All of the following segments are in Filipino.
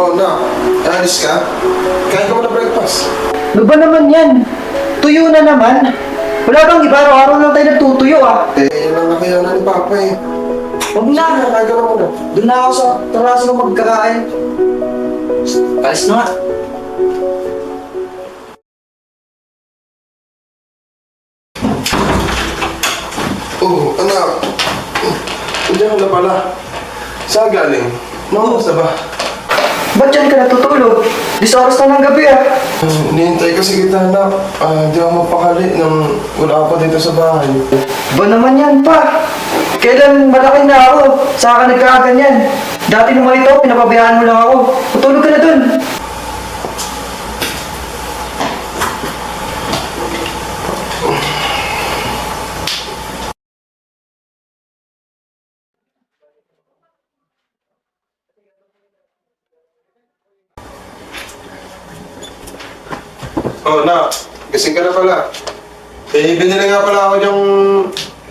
Oh, na. Alis ka? Kain ka mo na breakfast. Ano ba naman yan? Tuyo na naman. Wala bang iba araw-araw lang tayo nagtutuyo ah. Eh, yan ang nakayanan ni Papa eh. Huwag Sige, na. kain ka na muna. Doon na ako sa taraso ng magkakain. Alis na nga. Oh, anak. Diyan ka na pala. Saan galing? Mamusta ba? Ba't dyan ka natutulog? Dis oras na ng gabi ah. Uh, Nihintay kasi kita anak. Ah, di ako mapakali nang wala ako dito sa bahay. Ba naman yan pa? Kailan malaki na ako? Saka ka nagkakaganyan? Dati nung malito, pinapabayaan mo lang ako. Matulog ka na dun. Oh, na. Gising ka na pala. Eh, binili nga pala ako yung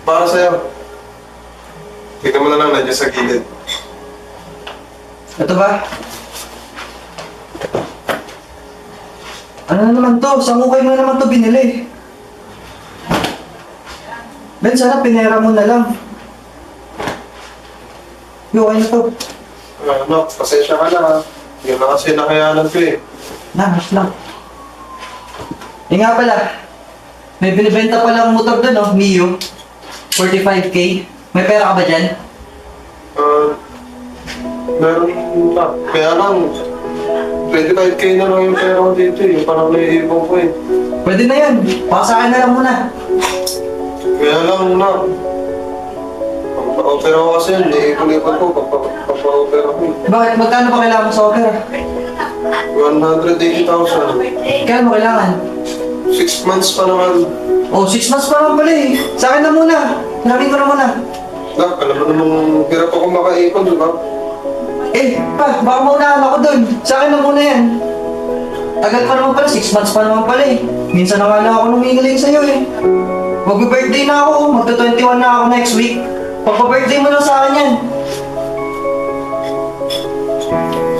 para sa'yo. Tignan mo na lang nandiyan sa gilid. Ito ba? Ano na naman to? Sa hukay mo na naman to binili. Ben, sana pinera mo na lang. Yo, okay na to. Ah, no, pasensya ka na ha. Yun na kasi nakayanan ko eh. Na, mas lang. Eh nga pala, may binibenta palang motor doon, no? Mio. 45k. May pera ka ba dyan? Ah, meron na. Kaya lang, 25k na lang yung pera ko dito eh. Yung parang naiibong ko eh. Pwede na sa akin na lang muna. Kaya lang na. Pagpa-opera ko kasi yun, naiipon-ipon ko. Pagpa- Pagpa-opera ko. Bakit? Magkano ba kailangan mo sa opera? 180,000. Kailan mo kailangan? Six months pa naman. Oh, 6 months pa lang pala eh. Sa akin na muna. Hinamin ko na muna. Nak, alam mo namang hirap ako makaipon, di ba? Eh, pa, baka maunahan ako dun. Sa akin na muna yan. Tagal pa naman pala, 6 months pa naman pala eh. Minsan na nga lang ako numingaling sa'yo eh. Mag-birthday na ako, magta-21 na ako next week. Pagpa-birthday mo lang sa akin yan.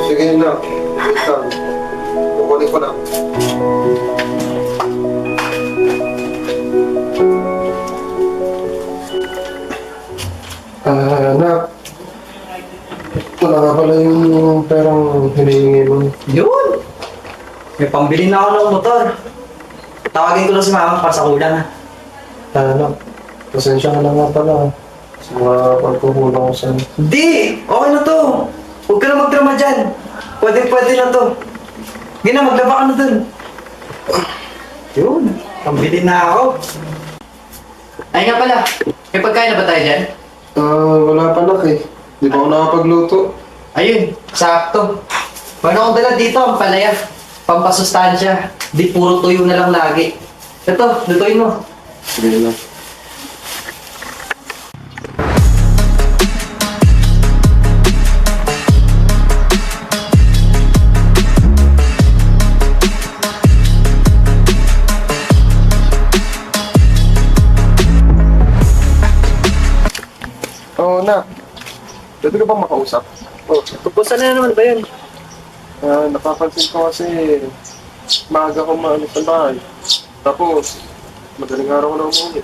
Sige na. Lang. Kukunin ko na. Nak. Wala nga pala yung perang hinihingi mo. Yun! May pambili na ako ng motor. Tawagin ko lang si mama para sa kulang ha. Nak. Pasensya ka na nga pala. Sa mga pagkukulang ko sa'yo. Hindi! Okay na to! Huwag ka na magdrama dyan. Pwede, pwede na to. Hindi na, maglaba ka na dun. Yun, pambili na ako. Ay nga pala, may pagkain na ba tayo dyan? Ah, wala pa nak eh. Di ba ako nakapagluto? Ayun, sakto. Meron akong dala dito, ang palaya. Pampasustansya. Di puro tuyo na lang lagi. Ito, lutuin mo. Sige na. Oo na. Pwede ka bang makausap? Oh, tupusan na naman ba yun? Ah, napapansin ko kasi maaga ko maalis sa bahay. Tapos, madaling araw ko na umuwi.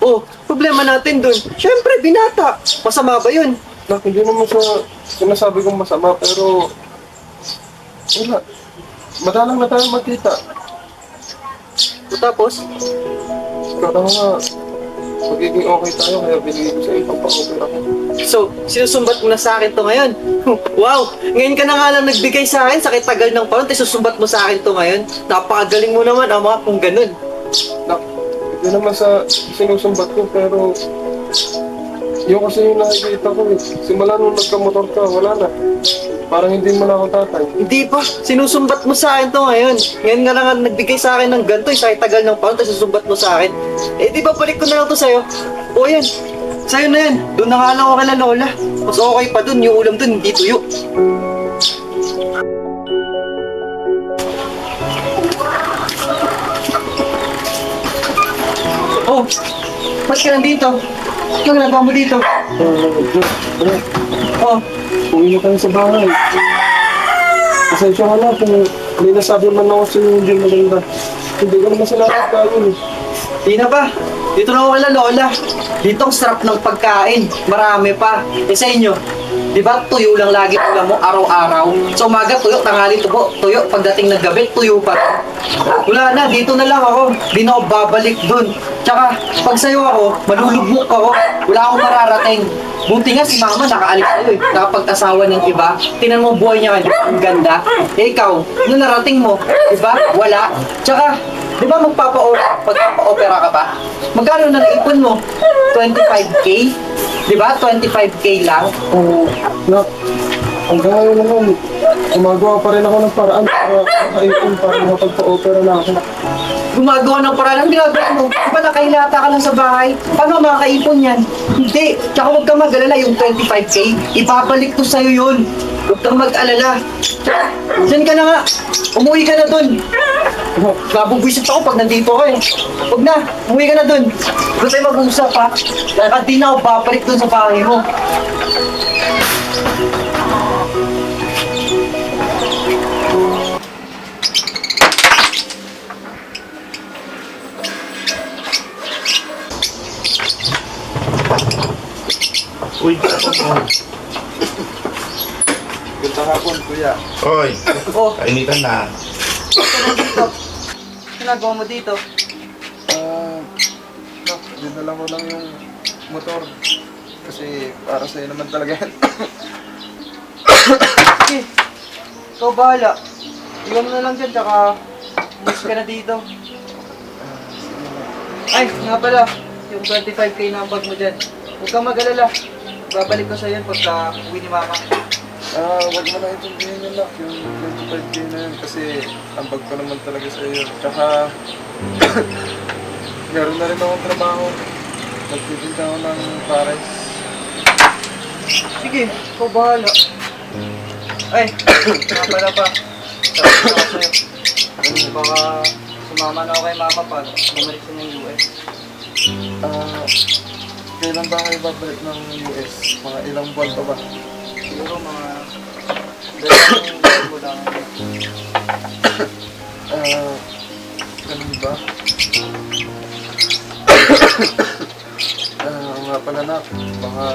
Oh, problema natin dun. Siyempre, binata. Masama ba yun? Nak, hindi naman sa sinasabi kong masama, pero wala. Madalang na tayo magkita. Tapos, Kaya nga, magiging okay tayo, kaya binigay ko sa iyo pang pa-opera ko. So, sinusumbat mo na sa akin to ngayon? wow! Ngayon ka na nga lang nagbigay sa akin, sakit tagal ng tapos susumbat mo sa akin to ngayon. Napakagaling mo naman, ama, kung ganun. Nak, hindi naman sa sinusumbat ko, pero yung kasi yung nakikita ko eh. Simula nung nagkamotor ka, wala na. Parang hindi mo na ako tatay. Hindi pa, sinusumbat mo sa akin to ngayon. Ngayon nga lang nagbigay sa akin ng ganito, eh, sakit tagal ng panahon, tapos susumbat mo sa akin. Eh, di ba balik ko na lang to sa'yo? O yan, sa'yo na yan. Doon na nga lang ako kay Lola. Mas okay pa dun, yung ulam dun, hindi tuyo. Oh, ba't ka nandito? Ano ginagawa mo dito? Oh, Uwi na tayo sa bahay. Pasensya ka na kung may nasabi man ako sa'yo hindi maganda. Hindi ko naman sila kakain eh. Di na ba? Dito na ako kala Lola. Dito ang sarap ng pagkain. Marami pa. Eh sa inyo, di ba tuyo lang lagi ulam mo araw-araw? Sa umaga tuyo, tanghali tubo, tuyo. Pagdating ng gabi, tuyo pa. Wala na, dito na lang ako. Di na ako babalik dun. Tsaka, pag sa'yo ako, malulugmok ako. Wala akong mararating. Buti nga si mama nakaalis sa'yo eh. Nakapag-asawa ng iba. Tinan mo buhay niya ngayon. Ang ganda. Eh ikaw, ano narating mo? Di ba? Wala. Tsaka, di ba magpapa-opera, magpapa-opera ka pa? Magkano na naipon mo? 25k? Di ba? 25k lang? Oo. Na, hanggang ngayon naman, gumagawa pa rin ako ng paraan para makaipon para makapagpa-opera na ako. Gumagawa ng paraan. Ang ginagawa mo? Di ba nakahilata ka lang sa bahay? Paano makakaipon yan? Hindi. Tsaka huwag kang mag-alala yung 25k. Ibabalik ko sa'yo yun. Huwag kang mag-alala. Diyan ka na nga. Umuwi ka na dun. Nabubwisit ako pag nandito ka eh. Huwag na. Umuwi ka na dun. Huwag tayo mag-usap ha. Kaya di na ako babalik dun sa bahay mo. Uy, Ganda hapon, kuya. Oy, Oh, kainitan na. Dito. Ginagawa mo dito. Ah, uh, dinala ko lang yung motor. Kasi para sa'yo naman talaga yan. Sige. Ikaw bahala. Iwan mo na lang dyan, tsaka umalis ka na dito. Ay, nga pala. Yung 25k na ang bag mo dyan. Huwag kang mag-alala. Babalik ko sa yan pagka uwi ni mama. Ah, wag mo na intindihin yun lang, yung 25k na yun. Kasi ambag ko naman talaga sa iyo. Tsaka, meron na rin akong trabaho. Nagtitinda ako ng pares. Sige, ikaw bahala. Ay, nga pala pa. Sabi ko ako sa'yo. Ano, baka sumama na ako kay mama pag bumalik sa ng US. Ah, kailan ba kayo babalik ng US? Mga ilang buwan pa ba? Siguro mga dalawang buwan mo lang. Ah, ba? Ah, nga pala na, baka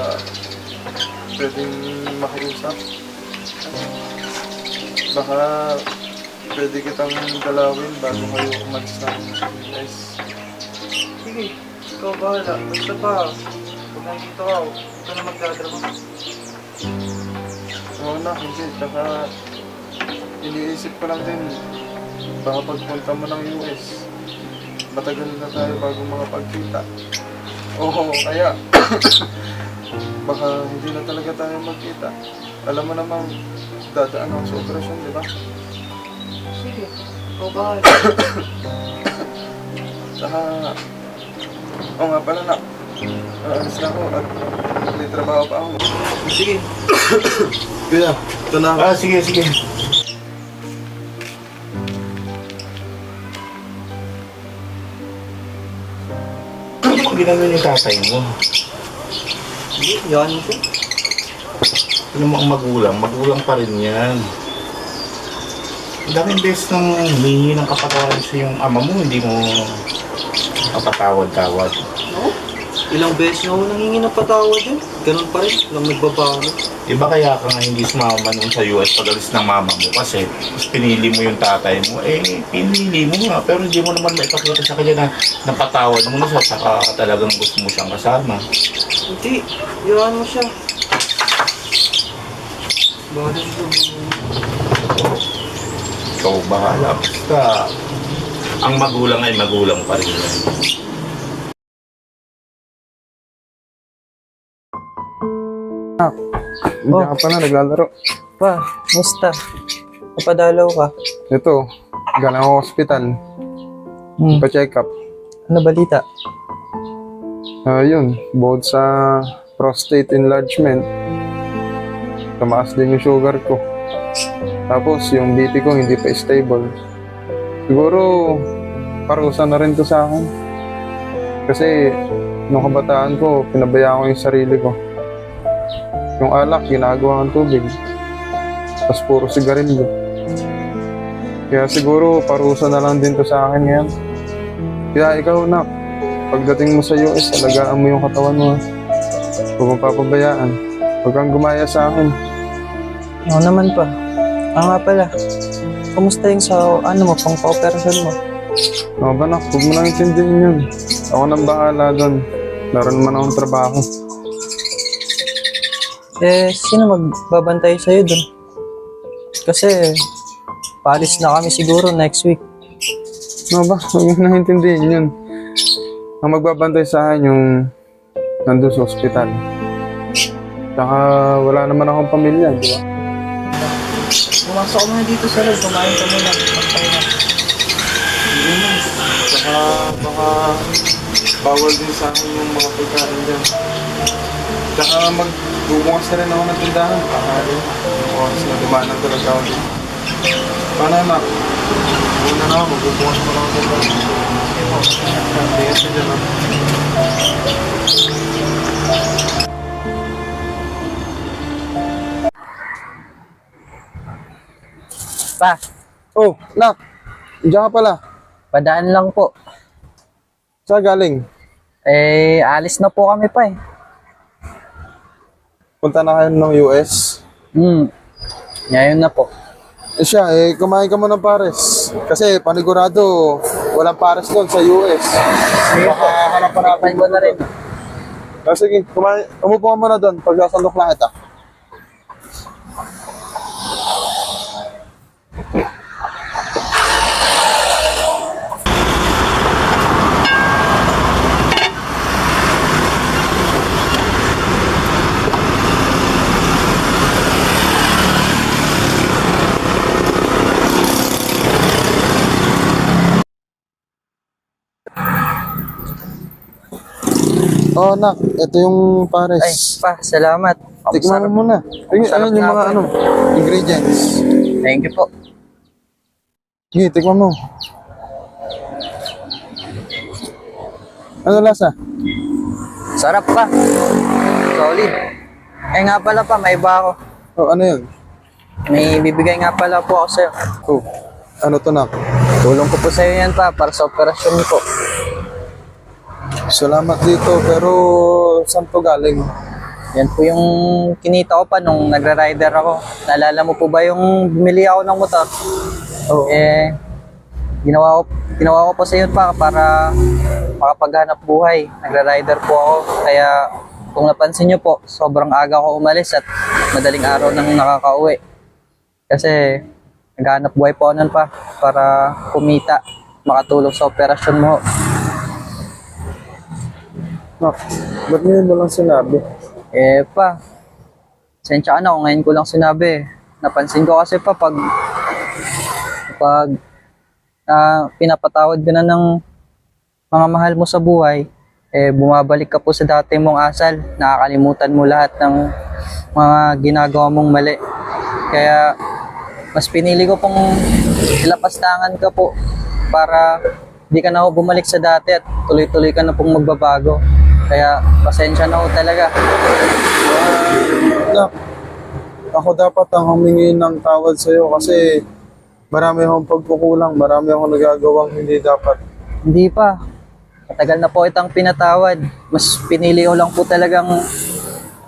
pwedeng makiusap. Baka pwede kitang dalawin bago kayo umalis ng US. Sige, ikaw bahala. Basta pa, pag nandito huwag ka na magdadrama. Oo na, hindi. Tsaka iniisip ko lang din, baka pagpunta mo ng US, matagal na tayo bago makapagkita. Oo, kaya baka hindi na talaga tayo magkita. Alam mo namang dadaan ako sa operasyon, di ba? Sige, ikaw bahala. Tsaka, oo nga pala na, aalis na ako at may trabaho pa ako. Sige, Kuya, ito na. Ah, sige, sige. Ano mo ginagawin yung tatay mo? sige, yan siya. Ano mo ang magulang? Magulang pa rin yan. Ang daming beses nang humingi ng kapatawaran sa yung ama mo, hindi mo kapatawad-tawad. Ilang beses na ako nangingi ng patawad yun. Ganun pa rin, walang nagbabago. Di ba kaya ka nga hindi sumama nung sa US pag-alis ng mama mo kasi mas pinili mo yung tatay mo, eh pinili mo nga pero hindi mo naman maipakita sa kanya na napatawad mo na siya saka talagang gusto mo siyang kasama. Hindi, yan mo siya. Bakit? Ikaw bahala. Basta ang magulang ay magulang pa rin yan. Hindi ka pala naglalaro. Pa, musta? Napadalaw ka. Ito, galing ako hospital, Hmm. pa-check up. Ano balita? Ah, yun, bukod sa prostate enlargement, tumaas din yung sugar ko. Tapos yung BP ko hindi pa stable. Siguro, parusa na rin to sa akin. Kasi, nung kabataan ko, pinabayaan ko yung sarili ko. Yung alak, ginagawa ng tubig. Tapos puro sigarilyo. Kaya siguro parusa na lang din to sa akin ngayon. Kaya ikaw, nak, pagdating mo sa US, alagaan mo yung katawan mo. Huwag mong papabayaan. Huwag kang gumaya sa akin. Oo naman pa. Ah nga pala. Kumusta yung sa ano mo, pang operasyon mo? Ano ba, nak? Huwag mo nang intindihin yun. Ako nang bahala doon. Meron naman akong trabaho. Eh, sino magbabantay sa'yo dun? Kasi, palis na kami siguro next week. Ano ba? Huwag mo nang intindihin yun. Ang magbabantay sa akin yung nandun sa ospital. Tsaka wala naman akong pamilya, di ba? Pumasok ka muna dito sa loob, kumain ka muna. Pagkain na. Na. Tsaka baka bawal din sa akin yung mga pagkain dyan. Tsaka magbubungas na rin ako ng tindahan. Yung oras na dumanan talaga ako. Paano anak? Una na ako, magbubungas mo lang ako ng tindahan. Tingnan ka dyan, ah. Pa, Oh, nak! Diyan ka pala. padaan lang po. Saan galing? Eh, alis na po kami pa eh. Punta na kayo ng US. Hmm. Ngayon na po. Eh siya, eh, kumain ka muna ng pares. Kasi panigurado, walang pares doon sa US. Baka hanap pa natin. Tikman ko na rin. Ah, sige, kumain. Umupo ka muna doon pag sasandok na kita. Oh, nak, ito yung Ay, pares. pa, salamat. Ang Tikman sarap. mo muna. Sige, sarap ayun yung nga mga po. ano, ingredients. Thank you po. Sige, tikman mo. Ano lasa? Sarap pa. Solid. Eh nga pala pa, may iba ako. Oh, ano yun? May bibigay nga pala po ako sa'yo. Oh, ano to nak? Tulong ko po sa'yo yan pa, para sa operasyon niyo po. Salamat dito, pero saan to galing? Yan po yung kinita ko pa nung nagra-rider ako. Naalala mo po ba yung bumili ako ng motor? Oh, Eh, ginawa ko, ginawa ko po sa yun pa para makapaghanap buhay. Nagra-rider po ako. Kaya kung napansin nyo po, sobrang aga ko umalis at madaling araw nang nakakauwi. Kasi naghanap buhay po nun pa para kumita, makatulong sa operasyon mo. Nak, ba't ngayon mo lang sinabi? Eh pa, sensya ka na kung ngayon ko lang sinabi. Napansin ko kasi pa pag pag ah, pinapatawad ka na ng mga mahal mo sa buhay, eh bumabalik ka po sa dati mong asal. Nakakalimutan mo lahat ng mga ginagawa mong mali. Kaya mas pinili ko pong ilapastangan ka po para di ka na bumalik sa dati at tuloy-tuloy ka na pong magbabago. Kaya pasensya na ho talaga. Nak, ako dapat ang humingi ng tawad sa'yo kasi marami akong pagkukulang, marami akong nagagawang hindi dapat. Hindi pa. Matagal na po itang pinatawad. Mas pinili ko lang po talagang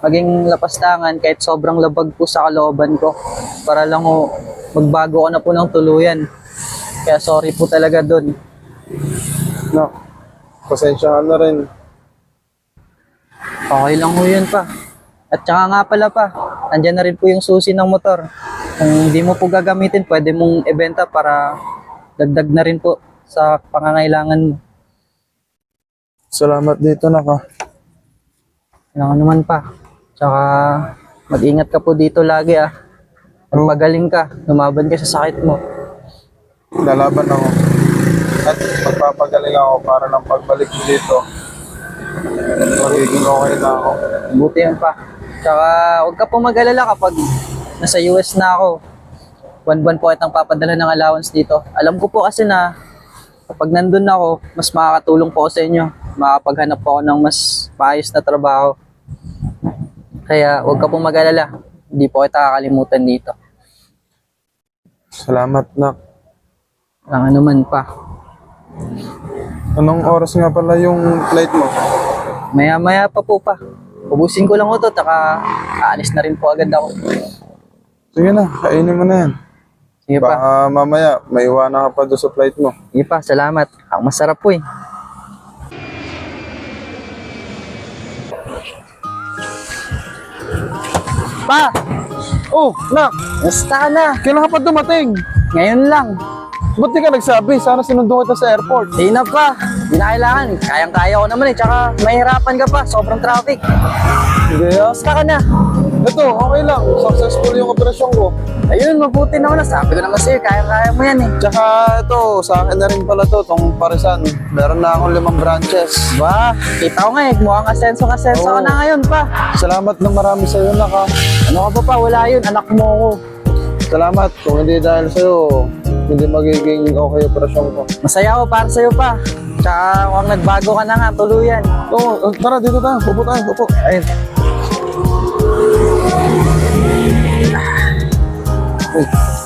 maging lapastangan kahit sobrang labag po sa kalooban ko. Para lang ho, magbago ko na po ng tuluyan. Kaya sorry po talaga dun. Nak, pasensya ka na rin. Okay lang ho yun pa. At saka nga pala pa, andyan na rin po yung susi ng motor. Kung hindi mo po gagamitin, pwede mong ibenta para dagdag na rin po sa pangangailangan mo. Salamat dito, nak. ah. Kailangan naman pa. Tsaka mag-ingat ka po dito lagi ah. Magpagaling ka, lumaban ka sa sakit mo. Lalaban ako. At magpapagaling ako para ng pagbalik dito. Magiging okay na ako. Buti yan pa. Tsaka huwag ka po mag-alala kapag nasa US na ako. Buwan-buwan po kitang papadala ng allowance dito. Alam ko po kasi na kapag nandun na ako, mas makakatulong po ako sa inyo. Makakapaghanap po ako ng mas maayos na trabaho. Kaya huwag ka po mag-alala. Hindi po kita kakalimutan dito. Salamat, nak. Walang anuman pa. Anong oras nga pala yung flight mo? Maya-maya pa po pa. Ubusin ko lang ito, taka aalis na rin po agad ako. Sige na, kainin mo na yan. Sige pa. Baka mamaya, may iwanan ka pa doon sa flight mo. Sige pa, salamat. Ang masarap po eh. Pa! Oh, nak! Ka na? Kailan ka pa dumating? Ngayon lang. Ba't di ka nagsabi? Sana sinundo kita sa airport. Di na pa. Di na kailangan. Kayang-kaya ko naman eh. Tsaka mahirapan ka pa. Sobrang traffic. Hindi ah. Ka na? Ito, okay lang. Successful yung operasyon ko. Ayun, mabuti naman na. Sabi ko naman sa'yo, kayang-kaya mo yan eh. Tsaka ito, sa akin na rin pala to, tong parisan. Meron na akong limang branches. Ba, kita ko nga eh. Mukhang asenso-asenso ka Oo. na ngayon pa. Salamat ng marami sa iyo, nak ha. Ano ka pa pa? Wala yun. Anak mo ako. Salamat. Kung hindi dahil sa iyo, hindi magiging okay operasyon ko. Masaya ako para sa'yo pa. Tsaka huwag nagbago ka na nga, tuluyan. Oo, oh, tara, dito tayo. Upo tayo, upo. Ayun. Ay.